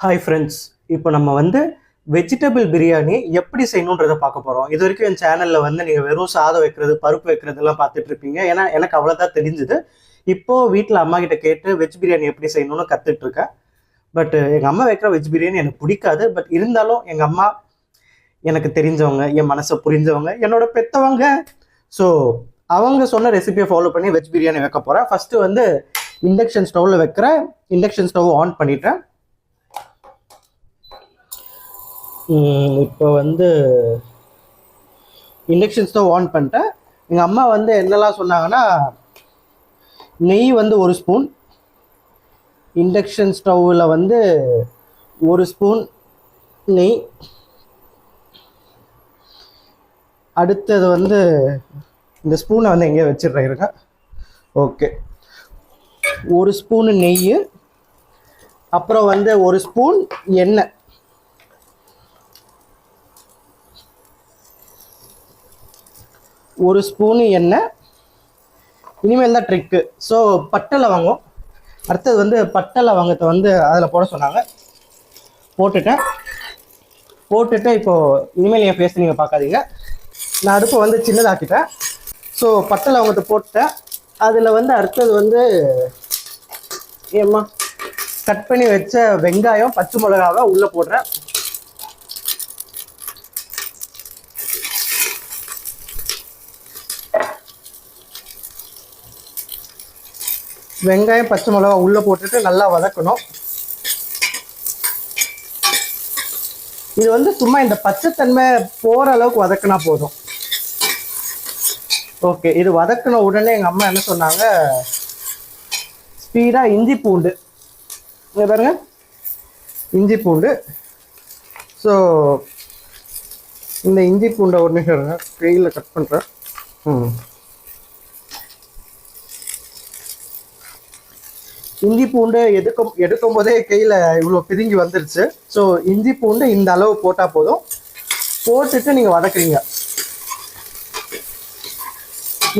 Hi friends இப்போ நம்ம வந்து வெஜிடபிள் பிரியாணி எப்படி செய்யணுன்றதை பார்க்க போகிறோம் இது வரைக்கும் என் சேனலில் வந்து நீங்கள் வெறும் சாதம் வைக்கிறது பருப்பு வைக்கிறதுலாம் பார்த்துட்டு இருப்பீங்க. ஏன்னா எனக்கு அவ்வளோதான் தெரிஞ்சுது. இப்போது வீட்டில் அம்மா கிட்ட கேட்டு வெஜ் பிரியாணி எப்படி செய்யணும்னு கற்றுட்டு இருக்கேன். பட் எங்கள் அம்மா வைக்கிற வெஜ் பிரியாணி எனக்கு பிடிக்காது. பட் இருந்தாலும் எங்கள் அம்மா எனக்கு தெரிஞ்சவங்க என் மனசை புரிஞ்சவங்க என்னோட பெத்தவங்க. ஸோ அவங்க சொன்ன ரெசிபியை ஃபாலோ பண்ணி வெஜ் பிரியாணி வைக்க போகிறேன் ஃபஸ்ட்டு வந்து இண்டக்ஷன் ஸ்டவ்வில் வைக்கிறேன். இண்டக்ஷன் ஸ்டவ் ஆன் பண்ணிட்டேன் ம், இப்போ வந்து இண்டக்ஷன் ஸ்டவ் ஆன் பண்ணிட்டேன். எங்கள் அம்மா வந்து என்னெல்லாம் சொன்னாங்கன்னா நெய் வந்து ஒரு ஸ்பூன் இண்டக்ஷன் ஸ்டவ்வில் வந்து ஒரு ஸ்பூன் நெய். அடுத்தது வந்து இந்த ஸ்பூனை வந்து எங்கேயோ வச்சிடுறேன் இருங்க. ஓகே ஒரு ஸ்பூனு நெய் அப்புறம் வந்து ஒரு ஸ்பூன் எண்ணெய். ஒரு ஸ்பூனு எண்ணெய். இனிமேல் தான் ட்ரிக்கு ஸோ பட்டை லவங்கம். அடுத்தது வந்து பட்டை லவங்கத்தை வந்து அதில் போட சொன்னாங்க. போட்டுட்டேன். போட்டுட்டு இப்போது இனிமேல் என் ஃபேஸ் நீங்கள் பார்க்காதீங்க. நான் அடுப்பை வந்து சின்னதாக்கிட்டேன். ஸோ பட்டை லவங்கத்தை போட்டுட்டேன். அதில் வந்து அடுத்தது வந்து ஏம்மா? கட் பண்ணி வச்ச வெங்காயம் பச்சை மிளகாவை உள்ளே போடுறேன். வெங்காயம் பச்சை மிளகா உள்ளே போட்டுட்டு நல்லா வதக்கணும். இது வந்து சும்மா இந்த பச்சைத்தன்மை போகிற அளவுக்கு வதக்கினா போதும். ஓகே இது வதக்கின உடனே எங்கள் அம்மா என்ன சொன்னாங்க? ஸ்பீடாக இஞ்சி பூண்டு. இங்கே பாருங்க. இஞ்சி பூண்டு. ஸோ இந்த இஞ்சி பூண்டை ஒரு நிமிஷம் கையில் கட் பண்ணுறேன் ம். இஞ்சி பூண்டு எடுக்கும் எடுக்கும் போதே கையில் இவ்வளோ பிதுங்கி வந்துருச்சு. ஸோ இஞ்சி பூண்டு இந்த அளவு போட்டால் போதும். போட்டுட்டு நீங்கள் வதக்குறீங்க.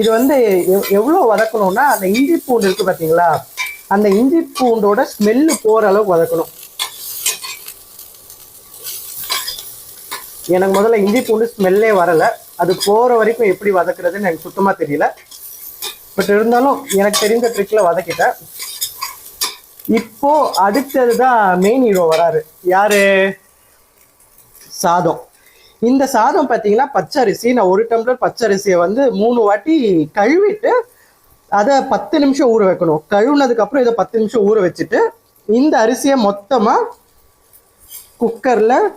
இது வந்து எவ்வளோ வதக்கணும்னா அந்த இஞ்சி பூண்டு இருக்குது பார்த்தீங்களா அந்த இஞ்சி பூண்டோட ஸ்மெல்லு போகிற அளவுக்கு வதக்கணும். எனக்கு முதல்ல இஞ்சி பூண்டு ஸ்மெல்லே வரலை. அது போகிற வரைக்கும் எப்படி வதக்குறதுன்னு எனக்கு சுத்தமாக தெரியல. பட் இருந்தாலும் எனக்கு தெரிஞ்ச ட்ரிக்கில் வதக்கிட்டேன். இப்போ அடுத்தது தான் மெயின் ஹீரோ வராரு. யாரு? சாதம். இந்த சாதம் பார்த்தீங்கன்னா பச்சரிசி. நான் ஒரு டம்ளர் பச்சரிசியை வந்து மூணு வாட்டி கழுவிட்டு அதை பத்து நிமிஷம் ஊற வைக்கணும். கழுவுனதுக்கப்புறம் இதை பத்து நிமிஷம் ஊற வச்சுட்டு இந்த அரிசியை மொத்தமாக குக்கரில்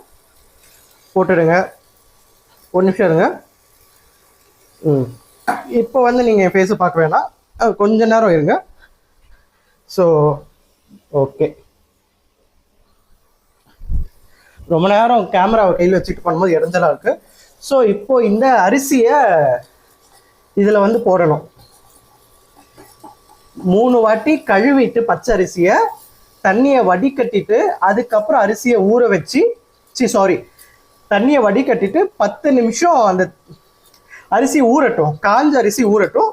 போட்டுடுங்க. ஒரு நிமிஷம் இருங்க. ம். இப்போ வந்து நீங்கள் ஃபேஸை பார்க்க வேணாம். கொஞ்ச நேரம் இருங்க. So okay. ரொம்ப நேரம் கேமராவை கையில் வச்சுட்டு பண்ணும்போது இடைஞ்சலாக இருக்கு. ஸோ இப்போ இந்த அரிசியை இதில் வந்து போடணும். மூணு வாட்டி கழுவிட்டு பச்சை அரிசியை தண்ணியை வடிகட்டிட்டு அதுக்கப்புறம் அரிசியை ஊற வச்சு சி சாரி தண்ணியை வடிகட்டிட்டு பத்து நிமிஷம் அந்த அரிசி ஊறட்டும். காஞ்ச அரிசி ஊறட்டும்.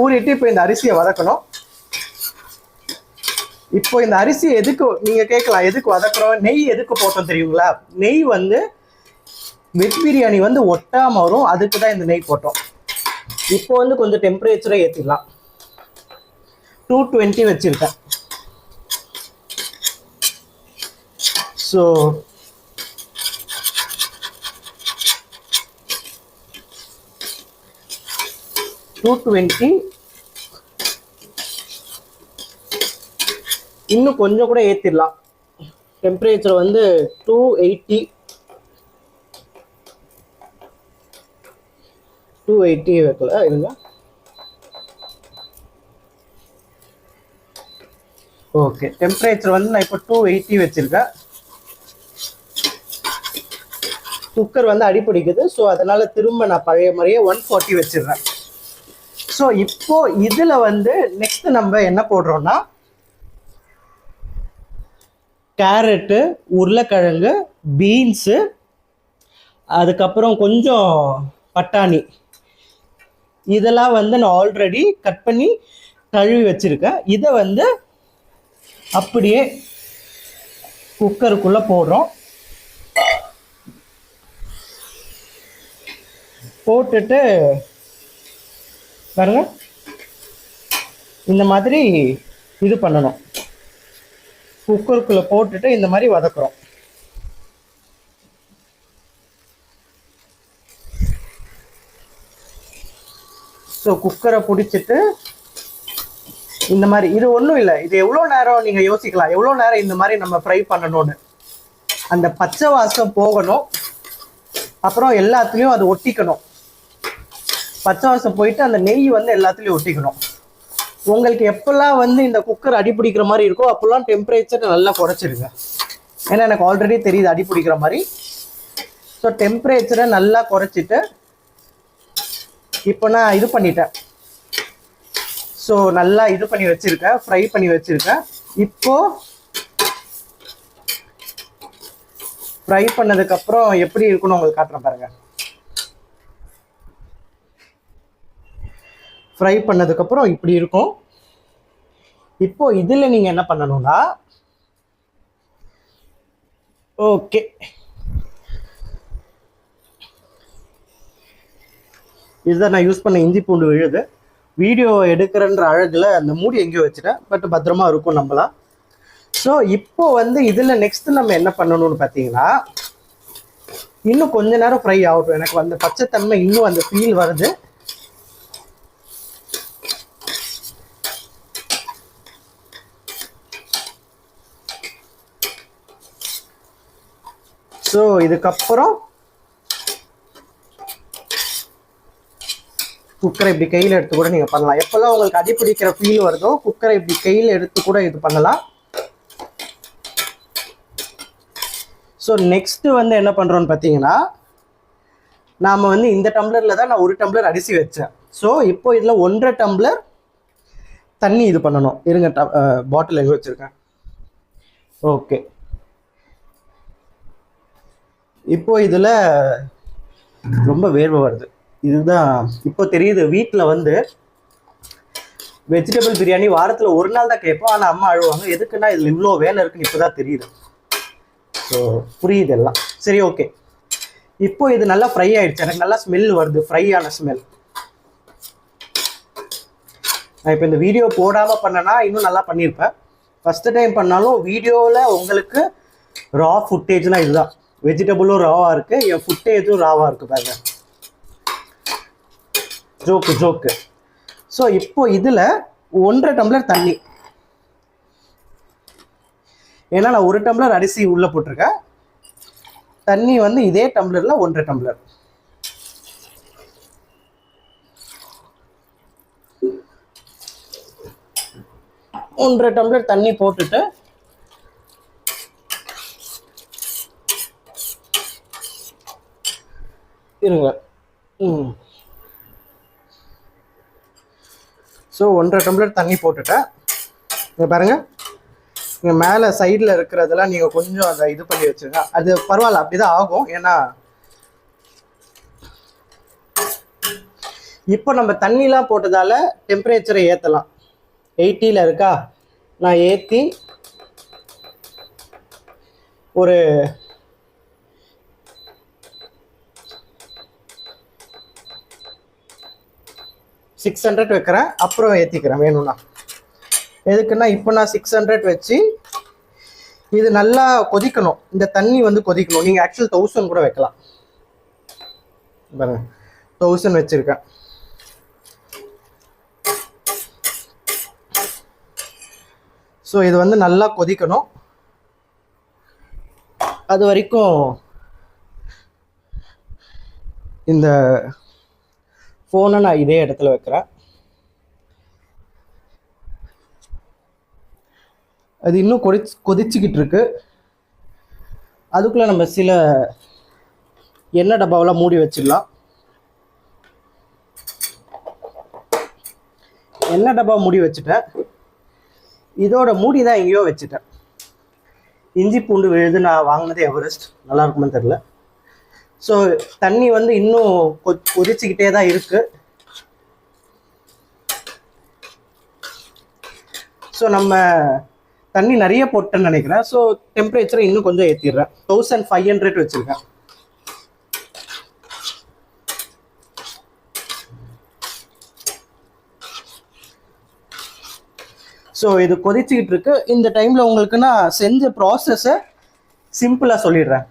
ஊறிட்டு இப்போ இந்த அரிசியை வதக்கணும். இப்போ இந்த அரிசி எதுக்கு நீங்க கேட்கலாம் எதுக்கு வதக்குறோம்? நெய் எதுக்கு போட்டோம் தெரியுங்களா? நெய் வந்து வெஜ் பிரியாணி வந்து ஒட்டாம வரும் அதுக்கு தான் இந்த நெய் போட்டோம். இப்போ வந்து கொஞ்சம் டெம்பரேச்சரை ஏற்றிடலாம் டூ டுவெண்ட்டி வச்சிருக்கேன். ஸோ டூ டுவெண்ட்டி இன்னும் கொஞ்சம் கூட ஏற்றிடலாம் டெம்பரேச்சர் வந்து டூ எயிட்டி டூ எயிட்டி வைக்கல இருங்க. ஓகே டெம்பரேச்சர் வந்து நான் இப்போ டூ எயிட்டி வச்சுருக்கேன். குக்கர் வந்து அடிப்பிடிக்குது ஸோ அதனால் திரும்ப நான் பழைய மாதிரியே ஒன் ஃபார்ட்டி வச்சிடுறேன். ஸோ இப்போ இதில் வந்து நெக்ஸ்ட் நம்ம என்ன போடுறோன்னா கேரட்டு உருளைக்கிழங்கு பீன்ஸு அதுக்கப்புறம் கொஞ்சம் பட்டாணி. இதெல்லாம் வந்து நான் ஆல்ரெடி கட் பண்ணி கழுவி வச்சுருக்கேன். இதை வந்து அப்படியே குக்கருக்குள்ளே போடுறோம். போட்டுட்டு பாருங்க. இந்த மாதிரி இது பண்ணணும். குக்கருக்குள்ளே போட்டுட்டு இந்த மாதிரி வதக்குறோம். ஸோ குக்கரை பிடிச்சிட்டு இந்த மாதிரி இது ஒன்றும் இல்லை. இது எவ்வளோ நேரம் நீங்கள் யோசிக்கலாம். எவ்வளோ நேரம் இந்த மாதிரி நம்ம ஃப்ரை பண்ணணும்னு. அந்த பச்சை வாசம் போகணும். அப்புறம் எல்லாத்துலேயும் அது ஒட்டிக்கணும். பச்சை வாசம் போயிட்டு அந்த நெய் வந்து எல்லாத்துலேயும் ஒட்டிக்கணும். உங்களுக்கு எப்பெல்லாம் வந்து இந்த குக்கர் அடி பிடிக்கிற மாதிரி இருக்கோ அப்போல்லாம் டெம்பரேச்சர் நல்லா குறைச்சிருங்க. ஏன்னா எனக்கு ஆல்ரெடி தெரியுது அடி பிடிக்கிற மாதிரி. ஸோ டெம்பரேச்சரை நல்லா குறைச்சிட்டு இப்போ நான் இது பண்ணிட்டேன். ஸோ நல்லா இது பண்ணி வச்சுருக்கேன் ஃப்ரை பண்ணி வச்சுருக்கேன். இப்போது ஃப்ரை பண்ணதுக்கப்புறம் எப்படி இருக்குன்னு உங்களுக்கு காட்டுறேன் பாருங்கள் ஃப்ரை பண்ணதுக்கப்புறம் இப்படி இருக்கும். இப்போ இதில் நீங்கள் என்ன பண்ணணும்னா ஓகே இதுதான் நான் யூஸ் பண்ண இஞ்சி பூண்டு விழுது. வீடியோ எடுக்கிறன்ற அழகில் அந்த மூடி எங்கேயோ வச்சுட்டேன். பட் பத்திரமா இருக்கும் நம்மளா. ஸோ இப்போ வந்து இதில் நெக்ஸ்ட் நம்ம என்ன பண்ணணும்னு பார்த்தீங்கன்னா இன்னும் கொஞ்ச நேரம் ஃப்ரை ஆகட்டும். எனக்கு அந்த பச்சைத்தன்மை இன்னும் அந்த ஃபீல் வருது. ஸோ இதுக்கப்புறம் குக்கரை இப்படி கையில் எடுத்து கூட நீங்கள் பண்ணலாம். எப்போல்லாம் உங்களுக்கு அடிப்பிடிக்கிற ஃபீல் வருதோ குக்கரை இப்படி கையில் எடுத்து கூட இது பண்ணலாம். ஸோ நெக்ஸ்ட்டு வந்து என்ன பண்ணுறோன்னு பார்த்தீங்கன்னா நாம் வந்து இந்த டம்ளரில் தான் நான் ஒரு டம்ளர் அரிசி வச்சேன். ஸோ இப்போ இதில் ஒன்றரை டம்ளர் தண்ணி இது பண்ணணும். இருங்க பாட்டில் எங்கே வச்சுருக்கேன். ஓகே இப்போ இதில் ரொம்ப வேர்வை வருது. இதுதான் இப்போ தெரியுது வீட்டில் வந்து வெஜிடபிள் பிரியாணி வாரத்தில் ஒரு நாள் தான் கேட்போம். ஆனால் அம்மா அழுவாங்க. எதுக்குன்னா இதில் இவ்வளோ வேலை இருக்குன்னு இப்போ தான் தெரியுது. ஸோ புரியுது எல்லாம். சரி ஓகே இப்போ இது நல்லா ஃப்ரை ஆயிடுச்சு. எனக்கு நல்லா ஸ்மெல் வருது. ஃப்ரை ஆன ஸ்மெல் நான் இப்போ இந்த வீடியோ போடாமல் பண்ணனா இன்னும் நல்லா பண்ணியிருப்பேன் ஃபஸ்ட்டு டைம் பண்ணாலும் வீடியோவில் உங்களுக்கு ரா ஃபுட்டேஜ்னால் இதுதான். வெஜிடபிளும் ராவாக இருக்குது என் ஃபுட்டேஜும் ராவாக இருக்குது பாருங்க. ஜோக்கு ஜோக்கு ஸோ இப்போ இதில் ஒன்றரை டம்ளர் தண்ணி. ஏன்னா நான் ஒரு டம்ளர் அரிசி உள்ளே போட்டிருக்கேன். தண்ணி வந்து இதே டம்ளரில் ஒன்றரை டம்ளர். ஒன்றரை டம்ளர் தண்ணி போட்டுட்டு இருங்க. ம். ஸோ ஒன்றரை டம்ளர் தண்ணி போட்டுட்டேன். இங்கே பாருங்கள் இங்கே மேலே சைடில் இருக்கிறதெல்லாம் நீங்கள் கொஞ்சம் அதை இது பண்ணி வச்சுருங்க. அது பரவாயில்ல அப்படி தான் ஆகும். ஏன்னா இப்போ நம்ம தண்ணிலாம் போட்டதால் டெம்பரேச்சரை ஏற்றலாம் எயிட்டியில் இருக்கா? நான் ஏற்றி ஒரு சிக்ஸ் ஹண்ட்ரட் வைக்கிறேன். அப்புறம் ஏற்றிக்கிறேன் வேணும்னா. எதுக்குன்னா இப்போ நான் சிக்ஸ் ஹண்ட்ரட் வச்சு இது நல்லா கொதிக்கணும். இந்த தண்ணி வந்து கொதிக்கணும். நீங்கள் ஆக்சுவல் தௌசண்ட் கூட வைக்கலாம். பாருங்க. தௌசண்ட் வச்சுருக்கேன். ஸோ இது வந்து நல்லா கொதிக்கணும். அது வரைக்கும் இந்த ஃபோனை நான் இதே இடத்துல வைக்கிறேன். அது இன்னும் கொதி கொதிச்சுக்கிட்டு இருக்கு. அதுக்குள்ளே நம்ம சில எண்ணெய் டப்பாவெல்லாம் மூடி வச்சிடலாம். எண்ணெய் டப்பா மூடி வச்சுட்டேன். இதோட மூடி தான் எங்கேயோ வச்சுட்டேன். இஞ்சி பூண்டு விழுது நான் வாங்கினது எவரெஸ்ட்? நல்லா இருக்குமான்னு தெரில ஸோ தண்ணி வந்து இன்னும் கொ கொதிச்சுக்கிட்டே தான் இருக்குது ஸோ நம்ம தண்ணி நிறைய போட்டேன்னு நினைக்கிறேன். ஸோ டெம்பரேச்சரை இன்னும் கொஞ்சம் ஏற்றிடுறேன் தௌசண்ட் ஃபைவ் ஹண்ட்ரட் வச்சுருக்கேன். ஸோ இது கொதிச்சுக்கிட்டு இருக்கு. இந்த டைமில் உங்களுக்கு நான் செஞ்ச ப்ராசஸை சிம்பிளாக சொல்லிடுறேன்.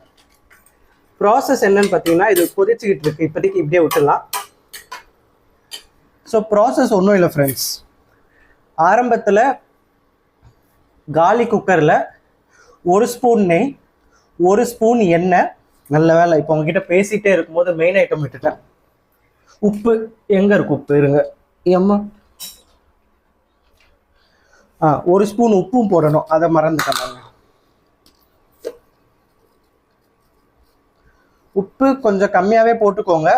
ப்ராசஸ் என்னன்னு பார்த்தீங்கன்னா இது கொதிச்சுக்கிட்டு இருக்கு. இப்போதைக்கு இப்படியே விட்டுடலாம். ஸோ ப்ராசஸ் ஒன்றும் இல்லை ஃப்ரெண்ட்ஸ் ஆரம்பத்தில் காலி குக்கரில் ஒரு ஸ்பூன் நெய் ஒரு ஸ்பூன் எண்ணெய். நல்ல வேலை இப்போ உங்ககிட்ட பேசிகிட்டே இருக்கும்போது மெயின் ஐட்டம் விட்டுட்டேன். உப்பு எங்கே இருக்கு உப்பு? இருங்க. ஏம்மா ஆ ஒரு ஸ்பூன் உப்பும் போடணும். அதை மறந்துட்டேன் பாருங்க உப்பு கொஞ்சம் கம்மியாகவே போட்டுக்கோங்க.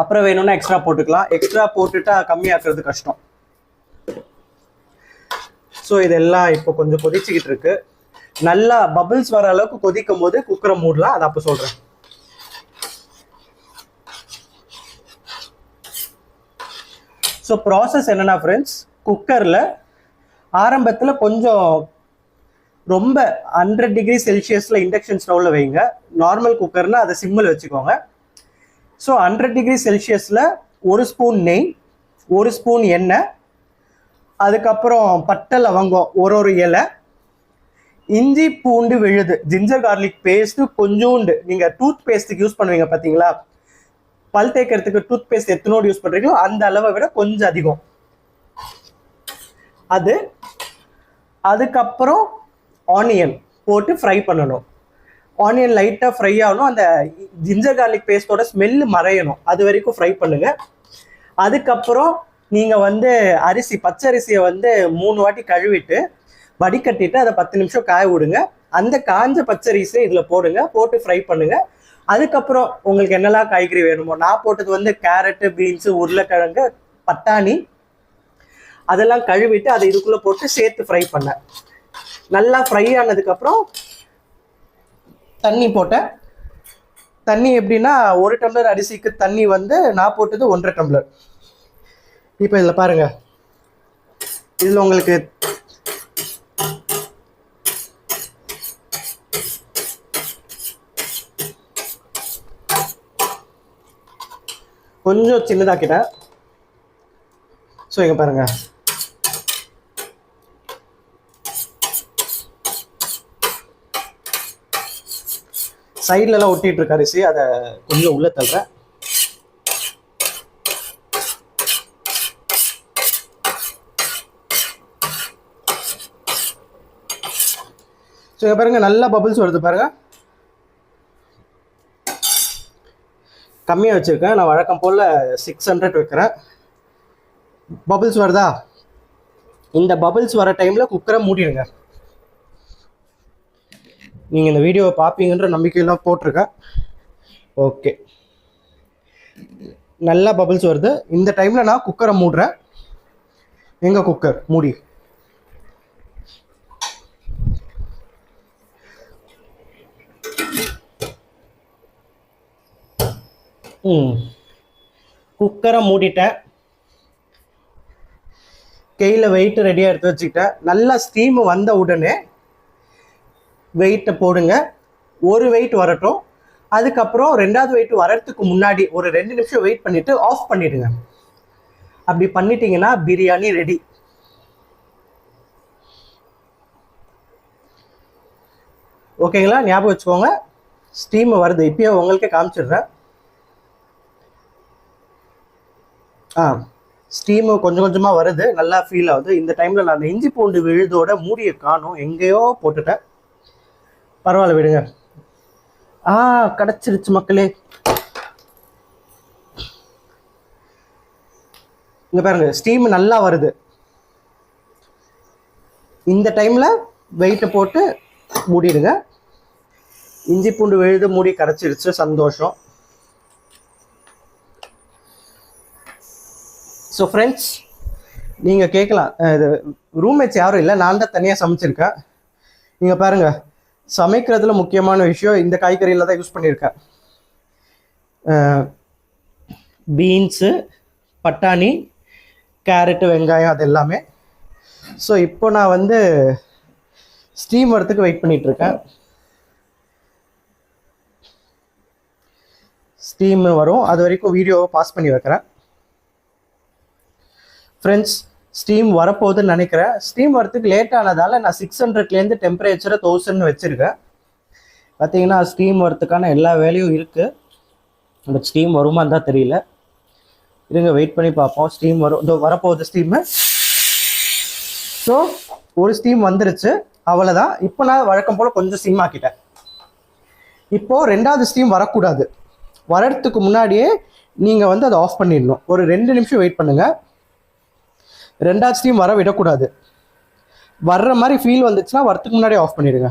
அப்புறம் வேணும்னா எக்ஸ்ட்ரா போட்டுக்கலாம். எக்ஸ்ட்ரா போட்டுட்டா கம்மியாக்குறது கஷ்டம். ஸோ இதெல்லாம் இப்போ கொஞ்சம் கொதிச்சுக்கிட்டு இருக்கு. நல்லா பபிள்ஸ் வர அளவுக்கு கொதிக்கும் போது குக்கரை மூடலாம். அதை அப்போ சொல்கிறேன் ஸோ ப்ராசஸ் என்னென்னா ஃப்ரெண்ட்ஸ் குக்கரில் ஆரம்பத்தில் கொஞ்சம் ரொம்ப ஹண்ட்ரட் டிகிரி செல்சியஸில் இண்டக்ஷன் ஸ்டவ்வில் வைங்க. நார்மல் குக்கர்னா அதை சிம்மில் வச்சுக்கோங்க. ஸோ ஹண்ட்ரட் டிகிரி செல்சியஸில் ஒரு ஸ்பூன் நெய் ஒரு ஸ்பூன் எண்ணெய் அதுக்கப்புறம் பட்டை லவங்கம் ஒரு ஒரு இலை இஞ்சி பூண்டு விழுது ஜிஞ்சர் கார்லிக் பேஸ்ட்டு கொஞ்சோண்டு. நீங்கள் டூத் பேஸ்ட்டுக்கு யூஸ் பண்ணுவீங்க பார்த்தீங்களா பல் தேய்க்கிறதுக்கு டூத் பேஸ்ட் எத்தனோடு யூஸ் பண்ணுறீங்களோ அந்த அளவை விட கொஞ்சம் அதிகம். அது அதுக்கப்புறம் ஆனியன் போட்டு ஃப்ரை பண்ணணும். ஆனியன் லைட்டாக ஃப்ரை ஆகணும். அந்த ஜிஞ்சர் கார்லிக் பேஸ்ட்டோட ஸ்மெல்லு மறையணும். அது வரைக்கும் ஃப்ரை பண்ணுங்கள் அதுக்கப்புறம் நீங்கள் வந்து அரிசி பச்சை அரிசியை வந்து மூணு வாட்டி கழுவிட்டு வடிகட்டிட்டு அதை பத்து நிமிஷம் காய விடுங்க. அந்த காஞ்ச பச்சரிசை இதில் போடுங்க. போட்டு ஃப்ரை பண்ணுங்கள் அதுக்கப்புறம் உங்களுக்கு என்னெல்லாம் காய்கறி வேணுமோ நான் போட்டது வந்து கேரட்டு பீன்ஸு உருளைக்கிழங்கு பட்டாணி அதெல்லாம் கழுவிட்டு அதை இதுக்குள்ளே போட்டு சேர்த்து ஃப்ரை பண்ணேன் நல்லா ஃப்ரை ஆனதுக்கப்புறம் தண்ணி போட்டேன். தண்ணி எப்படின்னா ஒரு டம்ளர் அரிசிக்கு தண்ணி வந்து நான் போட்டது ஒன்றரை டம்ளர். இப்போ இதில் பாருங்கள் இதில் உங்களுக்கு கொஞ்சம் சின்னதாக்கிட்டேன். ஸோ இங்கே பாருங்கள் சைட்லலாம் ஒட்டிட்டு இருக்க அரிசி அதை கொஞ்சம் உள்ள தள்ளுறேன். ஸோ இங்கே பாருங்க நல்லா பபிள்ஸ் வருது பாருங்க. கம்மியாக வச்சுருக்கேன். நான் வழக்கம் போல் சிக்ஸ் ஹண்ட்ரட் வைக்கிறேன். பபிள்ஸ் வருதா? இந்த பபிள்ஸ் வர டைமில் குக்கரை மூடிடுங்க. நீங்கள் இந்த வீடியோவை பார்ப்பீங்கன்ற நம்பிக்கையெல்லாம் போட்டிருக்கேன் ஓகே. நல்லா பபிள்ஸ் வருது. இந்த டைமில் நான் குக்கரை மூடுறேன். எங்கள் குக்கர் மூடி. ம். குக்கரை மூடிட்டேன். கையில் வெயிட் ரெடியாக எடுத்து வச்சுக்கிட்டேன். நல்லா ஸ்டீம் வந்த உடனே வெயிட்டை போடுங்க. ஒரு வெயிட் வரட்டும். அதுக்கப்புறம் ரெண்டாவது வெயிட் வரத்துக்கு முன்னாடி ஒரு ரெண்டு நிமிஷம் வெயிட் பண்ணிவிட்டு ஆஃப் பண்ணிவிடுங்க அப்படி பண்ணிட்டீங்கன்னா பிரியாணி ரெடி ஓகேங்களா? ஞாபகம் வச்சுக்கோங்க. ஸ்டீம் வருது. இப்பயே உங்களுக்கே காமிச்சிடுறேன். ஆ ஸ்டீமு கொஞ்சம் கொஞ்சமாக வருது. நல்லா ஃபீல் ஆகுது. இந்த டைமில் நான் அந்த இஞ்சி பூண்டு விழுதோட மூடியை காணும். எங்கேயோ போட்டுட்டேன். பரவாயில்ல விடுங்க. ஆ கிடச்சிருச்சு மக்களே. இங்கே பாருங்க ஸ்டீம் நல்லா வருது. இந்த டைமில் வெயிட்டை போட்டு மூடிடுங்க. இஞ்சி பூண்டு விழுது மூடி கரைச்சிருச்சு சந்தோஷம். ஸோ ஃப்ரெண்ட்ஸ் நீங்கள் கேட்கலாம். இது ரூம்மேட்ஸ் யாரும் இல்லை நான் தான் தனியாக சமைச்சிருக்கேன். நீங்கள் பாருங்கள் சமைக்கிறதுல முக்கியமான விஷயம் இந்த காய்கறியில் தான் யூஸ் பண்ணியிருக்கேன். பீன்ஸு பட்டாணி கேரட்டு வெங்காயம் அது எல்லாமே. ஸோ இப்போ நான் வந்து ஸ்டீம் வரத்துக்கு வெயிட் பண்ணிகிட்ருக்கேன் ஸ்டீம் வரும். அது வரைக்கும் வீடியோவை பாஸ் பண்ணி வைக்கிறேன். ஃப்ரெண்ட்ஸ் ஸ்டீம் வரப்போகுதுன்னு நினைக்கிறேன். ஸ்டீம் வரத்துக்கு லேட் ஆனதால் நான் சிக்ஸ் ஹண்ட்ரட்லேருந்து டெம்பரேச்சரை தௌசண்ட் வச்சுருக்கேன். பார்த்தீங்கன்னா ஸ்டீம் வரத்துக்கான எல்லா வேலையும் இருக்குது பட் ஸ்டீம் வருமான்னு தான் தெரியல. இருங்க வெயிட் பண்ணி பார்ப்போம். ஸ்டீம் வரும். இதோ வரப்போகுது ஸ்டீமு ஸோ ஒரு ஸ்டீம் வந்துருச்சு. அவ்வளோதான் இப்போ நான் வழக்கம் போல் கொஞ்சம் ஸ்டீம் ஆக்கிட்டேன். இப்போது ரெண்டாவது ஸ்டீம் வரக்கூடாது. வரத்துக்கு முன்னாடியே நீங்கள் வந்து அதை ஆஃப் பண்ணிடணும். ஒரு ரெண்டு நிமிஷம் வெயிட் பண்ணுங்கள் ரெண்டாவது ஸ்டீம் வர விடக்கூடாது. வர்ற மாதிரி ஃபீல் வந்துச்சுன்னா வரத்துக்கு முன்னாடியே ஆஃப் பண்ணிடுங்க.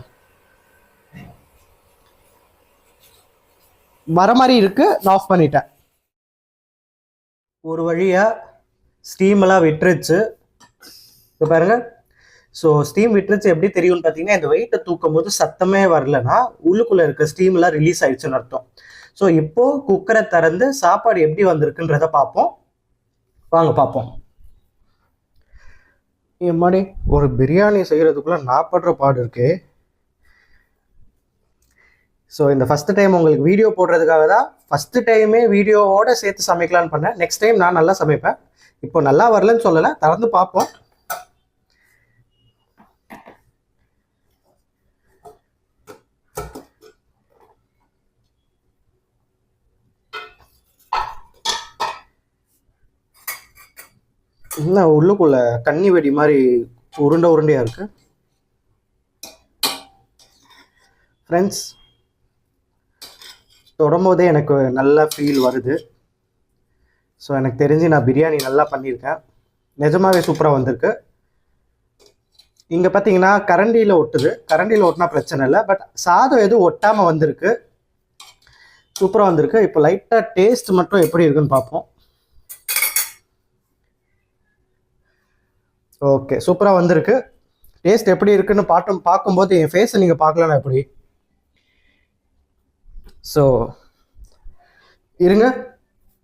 வர மாதிரி இருக்கு நான் ஆஃப் பண்ணிட்டேன். ஒரு வழியாக ஸ்டீம் எல்லாம் விட்டுருச்சு. இப்போ பாருங்க. ஸோ ஸ்டீம் விட்டுருச்சு எப்படி தெரியும்னு பார்த்தீங்கன்னா இந்த வெயிட்டை தூக்கும் போது சத்தமே வரலன்னா உள்ளுக்குள்ளே இருக்க ஸ்டீம் எல்லாம் ரிலீஸ் ஆயிடுச்சுன்னு அர்த்தம். ஸோ இப்போது குக்கரை திறந்து சாப்பாடு எப்படி வந்திருக்குன்றத பார்ப்போம். வாங்க பார்ப்போம். எம்மாடி ஒரு பிரியாணி செய்கிறதுக்குள்ளே நான் படுற பாடு இருக்கு. ஸோ இந்த ஃபர்ஸ்ட் டைம் உங்களுக்கு வீடியோ போடுறதுக்காக தான் ஃபஸ்ட்டு டைமே வீடியோவோட சேர்த்து சமைக்கலான்னு பண்ணேன். நெக்ஸ்ட் டைம் நான் நல்லா சமைப்பேன். இப்போ நல்லா வரலன்னு சொல்லலை. திறந்து பார்ப்போம். என்ன உள்ளுக்குள்ள கன்னி வெடி மாதிரி உருண்டை உருண்டையாக இருக்கு? ஃப்ரெண்ட்ஸ் தொடம்போதே எனக்கு நல்ல ஃபீல் வருது. ஸோ எனக்கு தெரிஞ்சு நான் பிரியாணி நல்லா பண்ணியிருக்கேன். நிஜமாகவே சூப்பராக வந்திருக்கு. இங்கே பார்த்தீங்கன்னா கரண்டியில் ஒட்டுது. கரண்டியில் ஒட்டினா பிரச்சனை இல்லை. பட் சாதம் எதுவும் ஒட்டாமல் வந்திருக்கு. சூப்பராக வந்திருக்கு. இப்போ லைட்டாக டேஸ்ட் மட்டும் எப்படி இருக்குன்னு பார்ப்போம். ஓகே சூப்பராக வந்திருக்கு. டேஸ்ட் எப்படி இருக்குன்னு பாட்டும் பார்க்கும்போது என் ஃபேஸை நீங்கள் பார்க்கலாம் எப்படி? ஸோ இருங்க.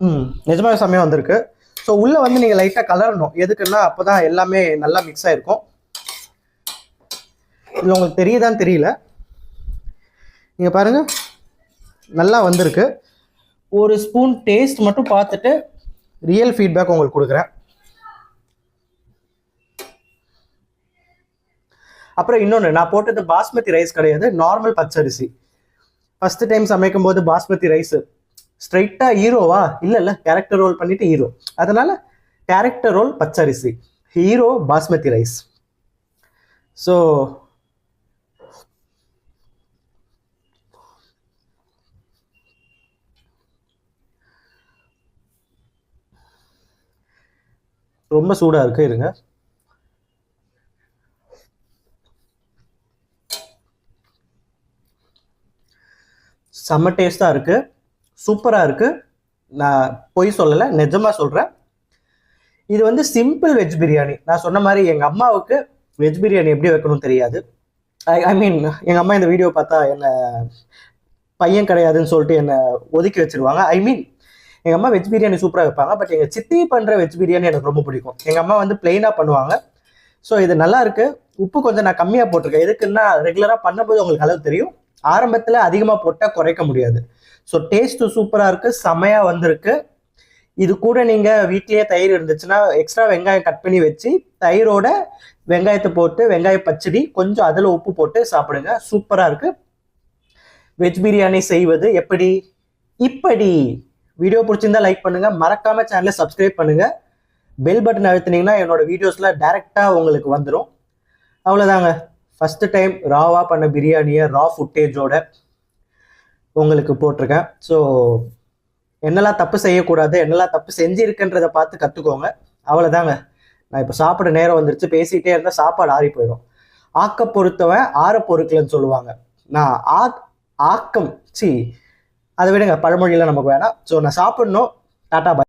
ம் நிஜமாக செம்மையாக வந்திருக்கு. ஸோ உள்ளே வந்து நீங்கள் லைட்டாக கலரணும். எதுக்குன்னா அப்போ தான் எல்லாமே நல்லா மிக்ஸ் ஆகிருக்கும் இல்லை உங்களுக்கு தெரியுதான்னு தெரியல. நீங்கள் பாருங்கள் நல்லா வந்திருக்கு. ஒரு ஸ்பூன் டேஸ்ட் மட்டும் பார்த்துட்டு ரியல் ஃபீட்பேக் உங்களுக்கு கொடுக்குறேன். அப்புறம் இன்னொன்று நான் போட்டது பாஸ்மதி ரைஸ் கிடையாது நார்மல் பச்சரிசி. ஃபஸ்ட்டு டைம் சமைக்கும் போது பாஸ்மதி ரைஸு. ஸ்ட்ரைட்டாக ஹீரோவா? இல்லை இல்லை கேரக்டர் ரோல் பண்ணிவிட்டு ஹீரோ அதனால் கேரக்டர் ரோல் பச்சரிசி. Hero basmati rice. ஸோ ரொம்ப சூடாக இருக்கு இருங்க. செம்ம டேஸ்ட்டாக இருக்குது சூப்பராக இருக்குது நான் பொய் சொல்லலை நிஜமாக சொல்கிறேன் இது வந்து சிம்பிள் வெஜ் பிரியாணி. நான் சொன்ன மாதிரி எங்கள் அம்மாவுக்கு வெஜ் பிரியாணி எப்படி வைக்கணும்னு தெரியாது. ஐ ஐ மீன் எங்கள் அம்மா இந்த வீடியோ பார்த்தா என்னை பையன் கிடையாதுன்னு சொல்லிட்டு என்னை ஒதுக்கி வச்சுருவாங்க. ஐ மீன் எங்கள் அம்மா வெஜ் பிரியாணி சூப்பராக வைப்பாங்க. பட் எங்கள் சித்தி பண்ணுற வெஜ் பிரியாணி எனக்கு ரொம்ப பிடிக்கும். எங்கள் அம்மா வந்து பிளெயினாக பண்ணுவாங்க. ஸோ இது நல்லா இருக்குது உப்பு கொஞ்சம் நான் கம்மியாக போட்டிருக்கேன். எதுக்குன்னா ரெகுலராக பண்ணும்போது உங்களுக்கு அளவு தெரியும். ஆரம்பத்தில் அதிகமாக போட்டால் குறைக்க முடியாது. ஸோ டேஸ்ட்டு சூப்பராக இருக்குது செமையாக வந்திருக்கு. இது கூட நீங்கள் வீட்லேயே தயிர் இருந்துச்சுன்னா எக்ஸ்ட்ரா வெங்காயம் கட் பண்ணி வச்சு தயிரோட வெங்காயத்தை போட்டு வெங்காய பச்சடி கொஞ்சம் அதில் உப்பு போட்டு சாப்பிடுங்க. சூப்பராக இருக்குது வெஜ் பிரியாணி செய்வது எப்படி? இப்படி. வீடியோ பிடிச்சிருந்தா லைக் பண்ணுங்கள் மறக்காமல் சேனலை சப்ஸ்கிரைப் பண்ணுங்கள் பெல் பட்டன் அழுத்தினீங்கன்னா என்னோடய வீடியோஸில் டேரெக்டாக உங்களுக்கு வந்துடும் அவ்வளோதாங்க ஃபஸ்ட்டு டைம் ராவா பண்ண பிரியாணியை ரா ஃபுட்டேஜோட உங்களுக்கு போட்டிருக்கேன். ஸோ என்னெல்லாம் தப்பு செய்யக்கூடாது என்னெல்லாம் தப்பு செஞ்சுருக்குன்றதை பார்த்து கற்றுக்கோங்க அவ்வளோதாங்க நான் இப்போ சாப்பிட நேரம் வந்துருச்சு. பேசிகிட்டே இருந்தால் சாப்பாடு ஆறி போயிடும். ஆக்க பொறுத்தவன் ஆற பொறுக்கலன்னு சொல்லுவாங்க. நான் ஆ ஆக்கம் சி அதை விடுங்க. பழமொழியெல்லாம் நமக்கு வேணாம். ஸோ நான் சாப்பிடணும். டாட்டா பாய்